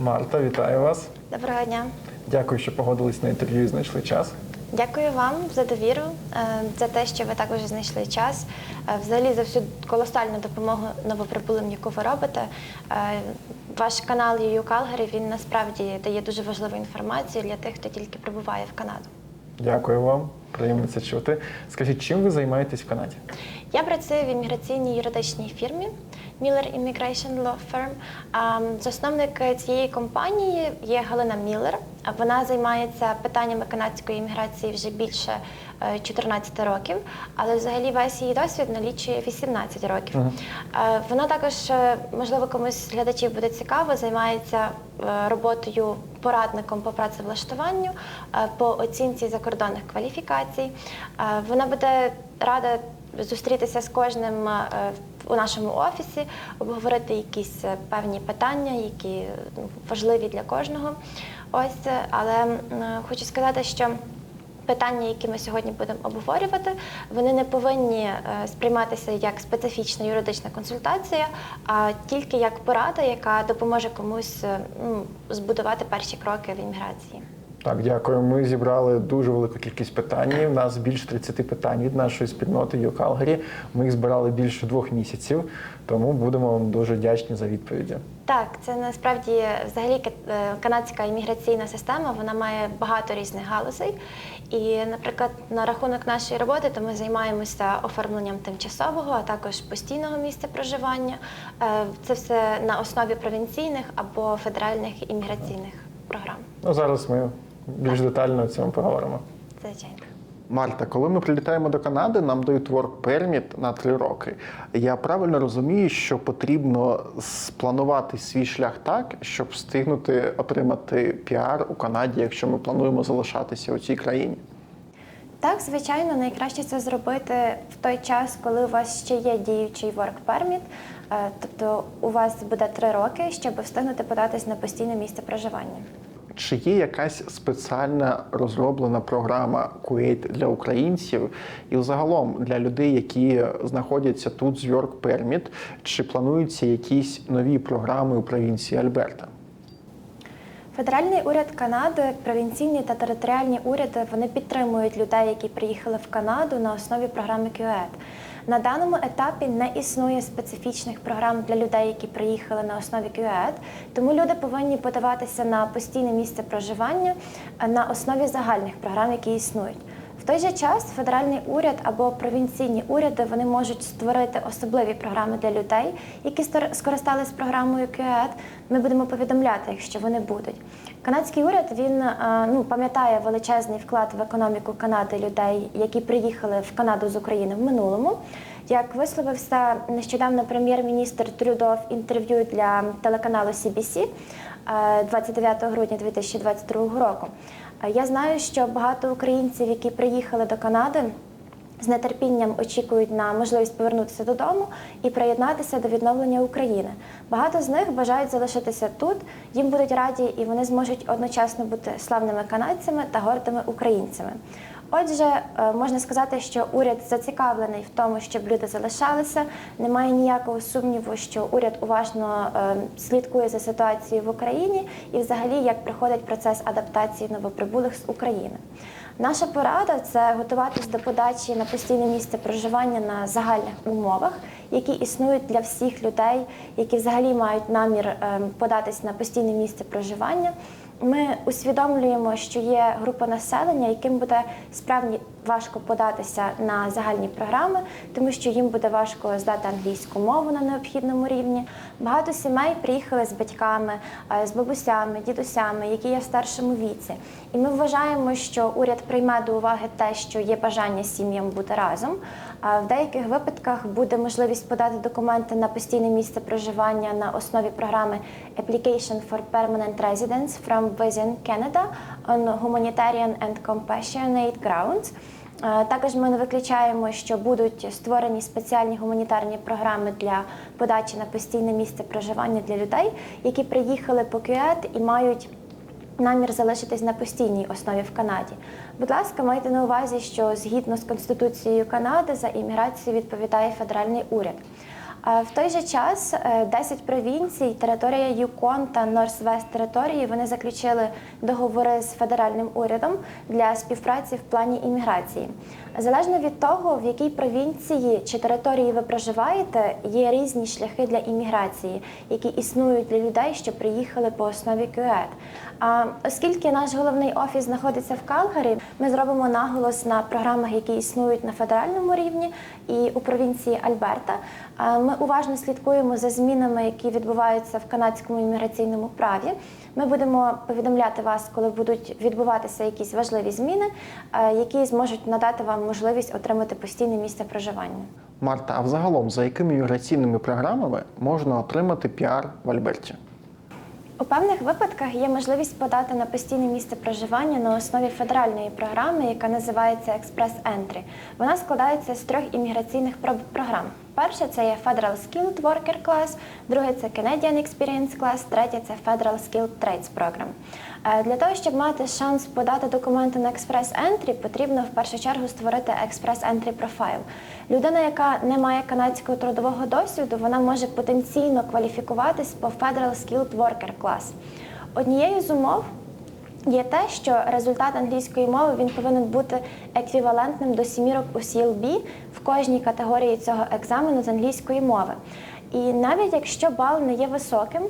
Марта, вітаю вас. Доброго дня. Дякую, що погодились на інтерв'ю і знайшли час. Дякую вам за довіру, е, за те, що ви також знайшли час. е, Взагалі за всю колосальну допомогу новоприбулим, яку ви робите. Е, Ваш канал UU Calgary, він насправді дає дуже важливу інформацію для тих, хто тільки прибуває в Канаду. Дякую вам. Приємно це чути. Скажіть, чим ви займаєтесь в Канаді? Я працюю в імміграційній юридичній фірмі Miller Immigration Law Firm. Засновник цієї компанії є Галина Міллер. Вона займається питаннями канадської імміграції вже більше е, 14 років, але взагалі весь її досвід налічує 18 років. Е, Вона також, е, можливо, комусь з глядачів буде цікаво, займається е, роботою порадником по працевлаштуванню, е, по оцінці закордонних кваліфікацій. Е, Вона буде рада зустрітися з кожним е, у нашому офісі, обговорити якісь е, певні питання, які ну, важливі для кожного. Ось, е, але е, хочу сказати, що питання, які ми сьогодні будемо обговорювати, вони не повинні сприйматися як специфічна юридична консультація, а тільки як порада, яка допоможе комусь ну, збудувати перші кроки в імміграції. Так, дякую. Ми зібрали дуже велику кількість питань. У нас більше 30 питань від нашої спільноти Юкалгарі. Ми їх збирали більше двох місяців, тому будемо вам дуже вдячні за відповіді. Так, це насправді взагалі е, канадська імміграційна система вона має багато різних галузей. І, наприклад, на рахунок нашої роботи, то ми займаємося оформленням тимчасового, а також постійного місця проживання. Е, Це все на основі провінційних або федеральних імміграційних програм. Ну зараз ми більш детально о цьому поговоримо. Звичайно. Марта, коли ми прилітаємо до Канади, нам дають work permit на три роки. Я правильно розумію, що потрібно спланувати свій шлях так, щоб встигнути отримати піар у Канаді, якщо ми плануємо залишатися у цій країні. Так, звичайно, найкраще це зробити в той час, коли у вас ще є діючий work permit, е, тобто у вас буде три роки, щоб встигнути податись на постійне місце проживання. Чи є якась спеціальна розроблена програма Kuwait для українців і взагалом для людей, які знаходяться тут з Work Permit, чи плануються якісь нові програми у провінції Альберта? Федеральний уряд Канади, провінційні та територіальні уряди вони підтримують людей, які приїхали в Канаду на основі програми QED. На даному етапі не існує специфічних програм для людей, які приїхали на основі QED, тому люди повинні подаватися на постійне місце проживання е, на основі загальних програм, які існують. В той же час федеральний уряд або провінційні уряди вони можуть створити особливі програми для людей, які скористались програмою QED. Ми будемо повідомляти, якщо вони будуть. Канадський уряд він е, ну пам'ятає величезний вклад в економіку Канади людей, які приїхали в Канаду з України в минулому. Як висловився нещодавно прем'єр-міністр Трюдо в інтерв'ю для телеканалу CBC е, 29 грудня 2022 року. Е, Я знаю, що багато українців, які приїхали до Канади, з нетерпінням очікують на можливість повернутися додому і приєднатися до відновлення України. Багато з них бажають залишитися тут. Їм будуть раді, і вони зможуть одночасно бути славними канадцями та гордими українцями. Отже, е, можна сказати, що уряд зацікавлений в тому, щоб люди залишалися. Немає ніякого сумніву, що уряд уважно е, слідкує за ситуацією в Україні і, взагалі, як проходить процес адаптації новоприбулих з України. Наша порада це готуватись до подачі на постійне місце проживання на загальних умовах, які існують для всіх людей, які взагалі мають намір е, податись на постійне місце проживання. Ми усвідомлюємо, що є група населення, яким буде справді важко податися на загальні програми, тому що їм буде важко здати англійську мову на необхідному рівні. Багато сімей приїхали з батьками, е, з бабусями, дідусями, які є в старшому віці. І ми вважаємо, що уряд прийме до уваги те, що є бажання сім'ям бути разом. А в деяких випадках буде можливість подати документи на постійне місце проживання на основі програми Application for Permanent Residence from within Canada on Humanitarian and Compassionate Grounds. Також ми не виключаємо, що будуть створені спеціальні гуманітарні програми для подачі на постійне місце проживання для людей, які приїхали по QED і мають намір залишитись на постійній основі в Канаді. Будь ласка, майте на увазі, що згідно з Конституцією Канади за імміграцію відповідає федеральний уряд. В той же час е, 10 провінцій, територія Юкон та Норс-Вест території вони заключили договори з федеральним урядом для співпраці в плані імміграції. Залежно від того, в якій провінції чи території ви проживаєте, є різні шляхи для імміграції, які існують для людей, що приїхали по основі QED. А оскільки наш головний офіс знаходиться в Калгарі, ми зробимо наголос на програмах, які існують на федеральному рівні і у провінції Альберта. Ми уважно слідкуємо за змінами, які відбуваються в канадському імміграційному праві. Ми будемо повідомляти вас, коли будуть відбуватися якісь важливі зміни, е, які зможуть надати вам можливість отримати постійне місце проживання. Марта, а взагалом за якими міграційними програмами можна отримати піар в Альберті? У певних випадках є можливість подати на постійне місце проживання на основі федеральної програми, яка називається Express Entry. Вона складається з трьох імміграційних про- програм. Перше це є Federal Skilled Worker Class, друге це Canadian Experience Class, третє це Federal Skilled Trades Program. Е, Для того, щоб мати шанс подати документи на Entry, потрібно в першу чергу створити Entry Profile. Людина, яка не має канадського трудового досвіду, вона може потенційно кваліфікуватись по Federal Skilled Worker Class. Однією з умов є те, що результат англійської мови він повинен бути еквівалентним до сімірок у CLB в кожній категорії цього екзамену з англійської мови. І навіть якщо бал не є високим,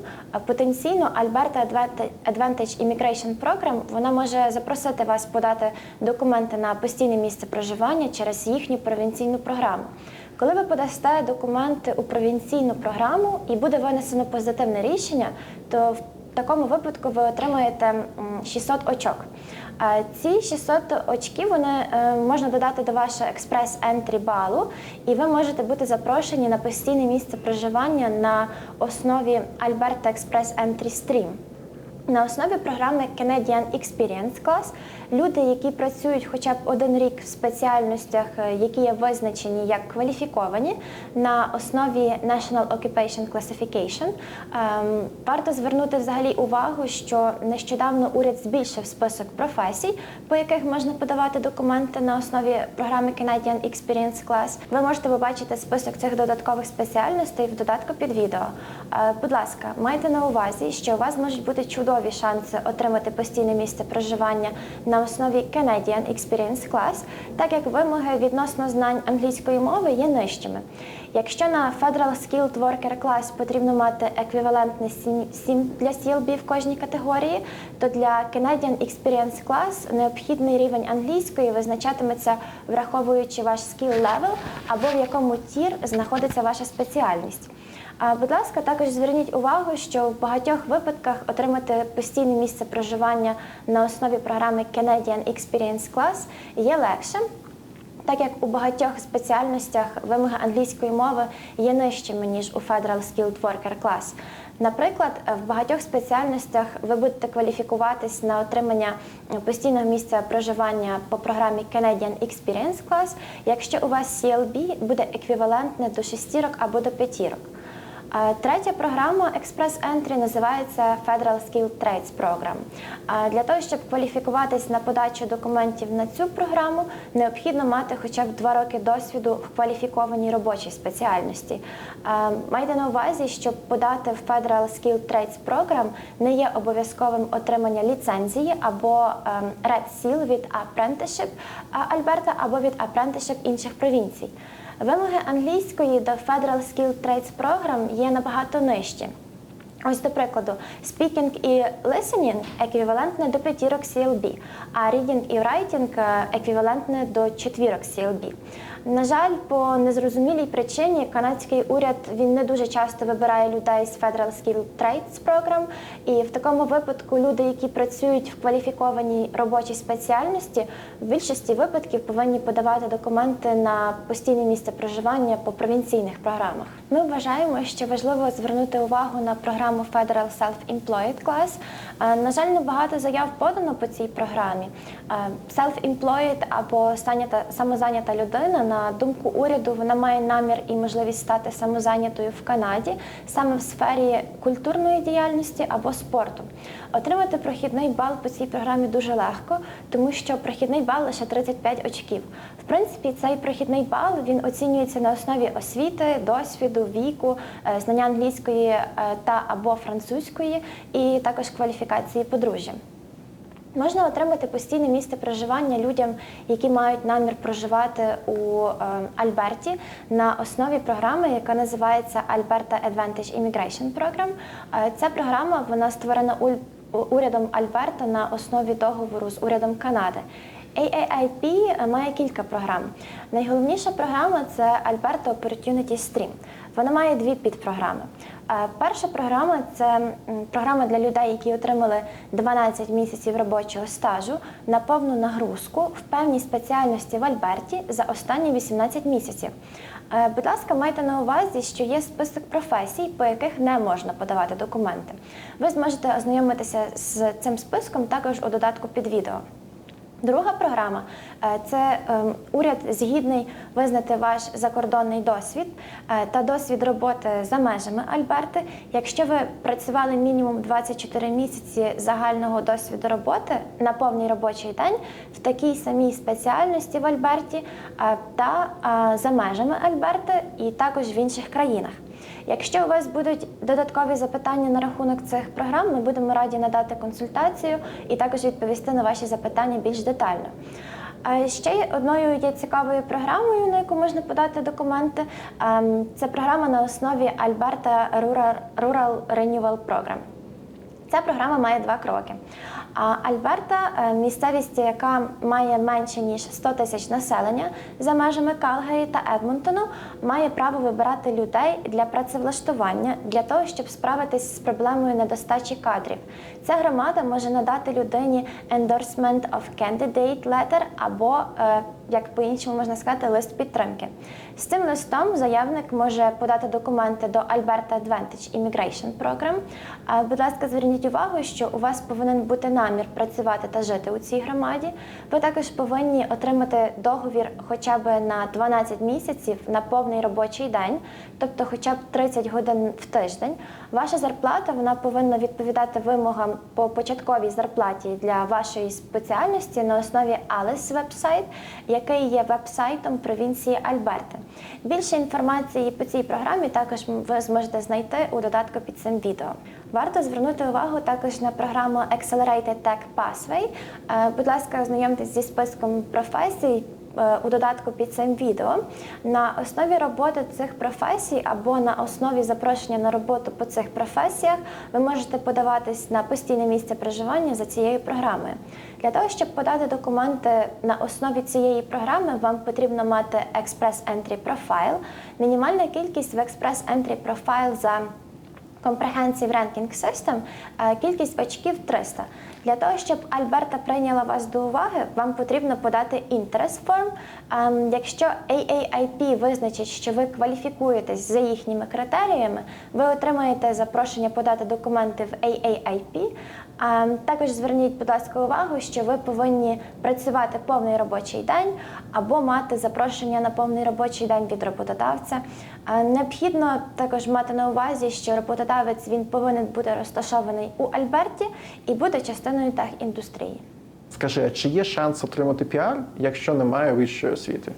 потенційно Alberta Advantage- Immigration Program вона може запросити вас подати документи на постійне місце проживання через їхню провінційну програму. Коли ви подасте документи у провінційну програму і буде винесено позитивне рішення, то в такому випадку ви отримаєте м, 600 очок. Ці 600 очків вони е, можна додати до вашого експрес-ентрі балу, і ви можете бути запрошені на постійне місце проживання на основі Альберта Експрес Ентрі Stream. На основі програми Canadian Experience Class люди, які працюють хоча б один рік в спеціальностях, е, які є визначені як кваліфіковані на основі National Occupation Classification, ем, варто звернути взагалі увагу, що нещодавно уряд збільшив список професій, по яких можна подавати документи на основі програми Canadian Experience Class. Ви можете побачити список цих додаткових спеціальностей в додатку під відео. Е, Будь ласка, майте на увазі, що у вас можуть бути чудові шанси отримати постійне місце проживання на основі Canadian Experience Class, так як вимоги відносно знань англійської мови є нижчими. Якщо на Federal Skilled Worker Class потрібно мати еквівалентне 7 для CLB в кожній категорії, то для Canadian Experience Class необхідний рівень англійської визначатиметься враховуючи ваш skill level або в якому тір знаходиться ваша спеціальність. А, будь ласка, також зверніть увагу, що в багатьох випадках отримати постійне місце проживання на основі програми Canadian Experience Class є легше. Так як у багатьох спеціальностях вимоги англійської мови є нижчими, ніж у Federal Skilled Worker Class. Наприклад, в багатьох спеціальностях ви будете кваліфікуватись на отримання постійного місця проживання по програмі Canadian Experience Class, якщо у вас CLB буде еквівалентне до шестірок або до п'ятірок. Третя програма Express Entry називається Federal Skilled Trades Program. Для того, щоб кваліфікуватись на подачу документів на цю програму, необхідно мати хоча б два роки досвіду в кваліфікованій робочій спеціальності. Майте на увазі, щоб подати в Federal Skilled Trades Program не є обов'язковим отримання ліцензії або ем, Red Seal від Apprenticeship Альберта або від Apprenticeship інших провінцій. Вимоги англійської до Federal Skill Trades Program є набагато нижчі. Ось, до прикладу, speaking і listening еквівалентне до п'ятірок CLB, а reading і writing е, еквівалентне до четвірок CLB. На жаль, по незрозумілій причині канадський уряд він не дуже часто вибирає людей з Federal Skilled Trades Program, і в такому випадку люди, які працюють в кваліфікованій робочій спеціальності, в більшості випадків повинні подавати документи на постійне місце проживання по провінційних програмах. Ми вважаємо, що важливо звернути увагу на програму Federal Self-Employed Class. Е, На жаль, небагато заяв подано по цій програмі. Е, Self-employed або самозайнята людина, на думку уряду, вона має намір і можливість стати самозайнятою в Канаді саме в сфері культурної діяльності або спорту. Отримати прохідний бал по цій програмі дуже легко, тому що прохідний бал лише 35 очків. В принципі, цей прохідний бал він оцінюється на основі освіти, досвіду, віку, е, знання англійської е, та або французької, і також кваліфікації подружжя. Можна отримати постійне місце проживання людям, які мають намір проживати у е, Альберті на основі програми, яка називається Alberta Advantage Immigration Program. Ця програма вона створена урядом Альберта на основі договору з урядом Канади. AAIP має кілька програм. Найголовніша програма це Alberta Opportunity Stream. Вона має дві підпрограми. Е, Перша програма це програма для людей, які отримали 12 місяців робочого стажу на повну нагрузку в певній спеціальності в Альберті за останні 18 місяців. Е, Будь ласка, майте на увазі, що є список професій, по яких не можна подавати документи. Ви зможете ознайомитися з цим списком також у додатку під відео. Друга програма е, це ем, уряд згідний визнати ваш закордонний досвід е, та досвід роботи за межами Альберти. Якщо ви працювали мінімум 24 місяці загального досвіду роботи на повний робочий день в такій самій спеціальності в Альберті е, та е, за межами Альберти, і також в інших країнах. Якщо у вас будуть додаткові запитання на рахунок цих програм, ми будемо раді надати консультацію і також відповісти на ваші запитання більш детально. Ще одною є цікавою програмою, на яку можна подати документи. Ем, Це програма на основі Rural, Rural Renewal Program. Ця програма має два кроки. А Альберта, е, місцевість, яка має менше ніж 100 тисяч населення за межами Калгарі та Едмонтону, має право вибирати людей для працевлаштування для того, щоб справитись з проблемою недостачі кадрів. Ця громада може надати людині endorsement of candidate letter або е, як по-іншому можна сказати, лист підтримки. З цим листом заявник може подати документи до Alberta Advantage Immigration Program. Будь ласка, зверніть увагу, що у вас повинен бути намір працювати та жити у цій громаді. Ви також повинні отримати договір хоча б на 12 місяців на повний робочий день, тобто хоча б 30 годин в тиждень. Ваша зарплата вона повинна відповідати вимогам по початковій зарплаті для вашої спеціальності на основі Alice вебсайт, який є вебсайтом провінції Альберти. Більше інформації по цій програмі також ви зможете знайти у додатку під цим відео. Варто звернути увагу також на програму Accelerated Tech Pathway. Е, Будь ласка, ознайомтесь зі списком професій у додатку під цим відео. На основі роботи цих професій або на основі запрошення на роботу по цих професіях ви можете подаватись на постійне місце проживання за цією програмою. Для того, щоб подати документи на основі цієї програми, вам потрібно мати Express Entry Profile. Мінімальна кількість в Express Entry Profile за Comprehensive Ranking System е, кількість очків 300. Для того, щоб Альберта прийняла вас до уваги, вам потрібно подати Interest Form. Ем, Якщо AAIP визначить, що ви кваліфікуєтесь за їхніми критеріями, ви отримаєте запрошення подати документи в AAIP. Також зверніть, будь ласка, увагу, що ви повинні працювати повний робочий день або мати запрошення на повний робочий день від роботодавця. Необхідно також мати на увазі, що роботодавець він повинен бути розташований у Альберті і бути частиною техіндустрії. Скажи, а чи є шанс отримати піар, якщо немає вищої освіти?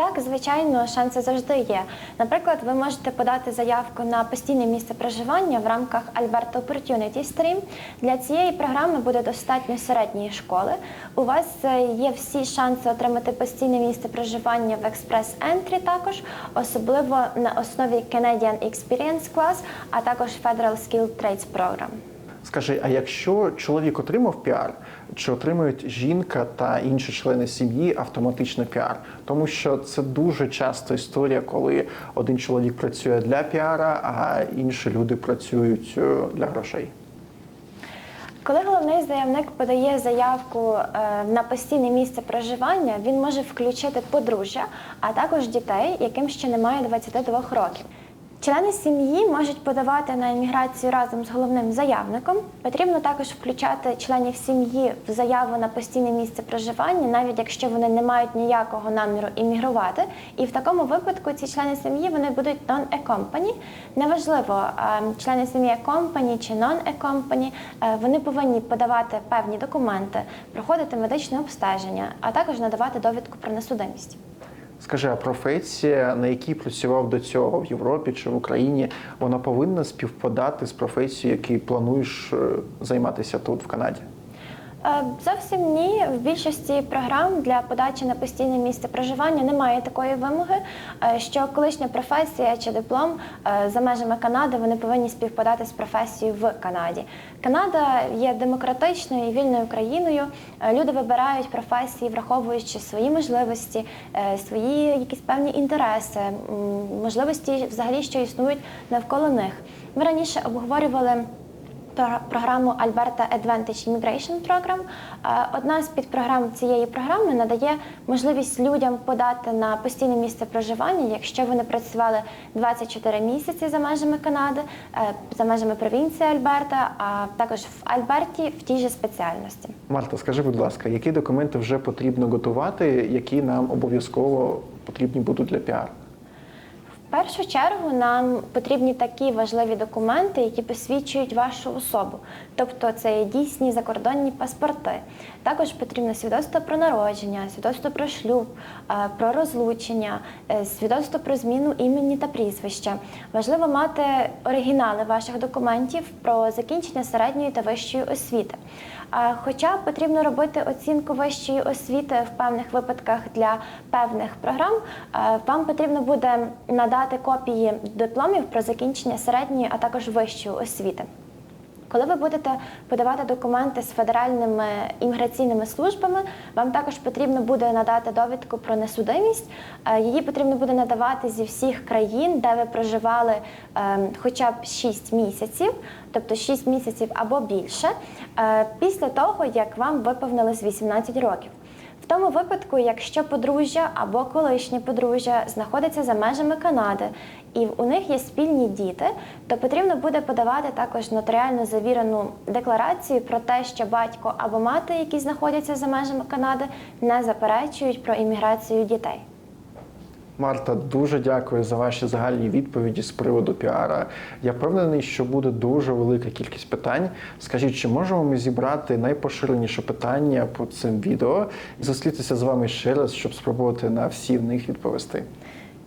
Так, звичайно, шанси завжди є. Наприклад, ви можете подати заявку на постійне місце проживання в рамках Alberta Opportunity Stream. Для цієї програми буде достатньо середньої школи. У вас е, є всі шанси отримати постійне місце проживання в Express Entry також, особливо на основі Canadian Experience Class, а також Federal Skilled Trades Program. Скажи, а якщо чоловік отримав піар, чи отримують жінка та інші члени сім'ї автоматично піар? Тому що це дуже часто історія, коли один чоловік працює для піара, а інші люди працюють е, для грошей. Коли головний заявник подає заявку е, на постійне місце проживання, він може включити подружжя, а також дітей, яким ще немає 22 років. Члени сім'ї можуть подавати на імміграцію разом з головним заявником. Потрібно також включати членів сім'ї в заяву на постійне місце проживання, навіть якщо вони не мають ніякого наміру іммігрувати. І в такому випадку ці члени сім'ї вони будуть non-e-company. Неважливо, е, члени сім'ї company чи non-e-company, е, вони повинні подавати певні документи, проходити медичне обстеження, а також надавати довідку про несудимість. Скажи, а професія, на якій працював до цього в Європі чи в Україні, вона повинна співпадати з професією, якою плануєш е, займатися тут, в Канаді? Е, Зовсім ні. В більшості програм для подачі на постійне місце проживання немає такої вимоги, е, що колишня професія чи диплом е, за межами Канади вони повинні співпадати з професією в Канаді. Канада є демократичною і вільною країною. Люди вибирають професії, враховуючи свої можливості, свої якісь певні інтереси, можливості взагалі, що існують навколо них. Ми раніше обговорювали програму Alberta Advantage Immigration Program. Е, Одна з підпрограм цієї програми надає можливість людям подати на постійне місце проживання, якщо вони працювали 24 місяці за межами Канади, е, за межами провінції Альберта, а також в Альберті в тій же спеціальності. Марта, скажи, будь ласка, які документи вже потрібно готувати, які нам обов'язково потрібні будуть для піару? Першу чергу нам потрібні такі важливі документи, які посвідчують вашу особу. Тобто це є дійсні закордонні паспорти. Також потрібно свідоцтво про народження, свідоцтво про шлюб, е, про розлучення, е, свідоцтво про зміну імені та прізвища. Важливо мати оригінали ваших документів про закінчення середньої та вищої освіти. Хоча потрібно робити оцінку вищої освіти в певних випадках для певних програм, е, вам потрібно буде надати копії дипломів про закінчення середньої, а також вищої освіти. Коли ви будете подавати документи з федеральними імміграційними службами, вам також потрібно буде надати довідку про несудимість. Е, Її потрібно буде надавати зі всіх країн, де ви проживали е, хоча б 6 місяців, тобто 6 місяців або більше, е, після того, як вам виповнилось 18 років. Тому випадку, якщо подружжя або колишнє подружжя знаходиться за межами Канади і у них є спільні діти, то потрібно буде подавати також нотаріально завірену декларацію про те, що батько або мати, які знаходяться за межами Канади, не заперечують про імміграцію дітей. Марта, дуже дякую за ваші загальні відповіді з приводу піара. Я впевнений, що буде дуже велика кількість питань. Скажіть, чи можемо ми зібрати найпоширеніше питання по цим відео і зустрітися з вами ще раз, щоб спробувати на всі в них відповісти?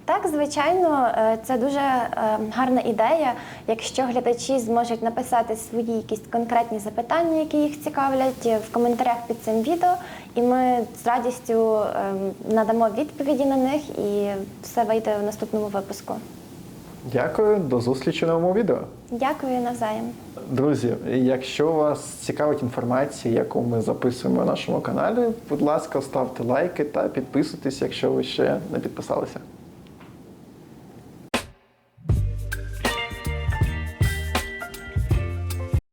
Так, звичайно, е, це дуже е, гарна ідея. Якщо глядачі зможуть написати свої якісь конкретні запитання, які їх цікавлять, е, в коментарях під цим відео, і ми з радістю е, надамо відповіді на них, і все вийде в наступному випуску. Дякую, до зустрічі в новому відео. Дякую навзаєм. Друзі, якщо вас цікавить інформація, яку ми записуємо на нашому каналі, будь ласка, ставте лайки та підписуйтесь, якщо ви ще не підписалися.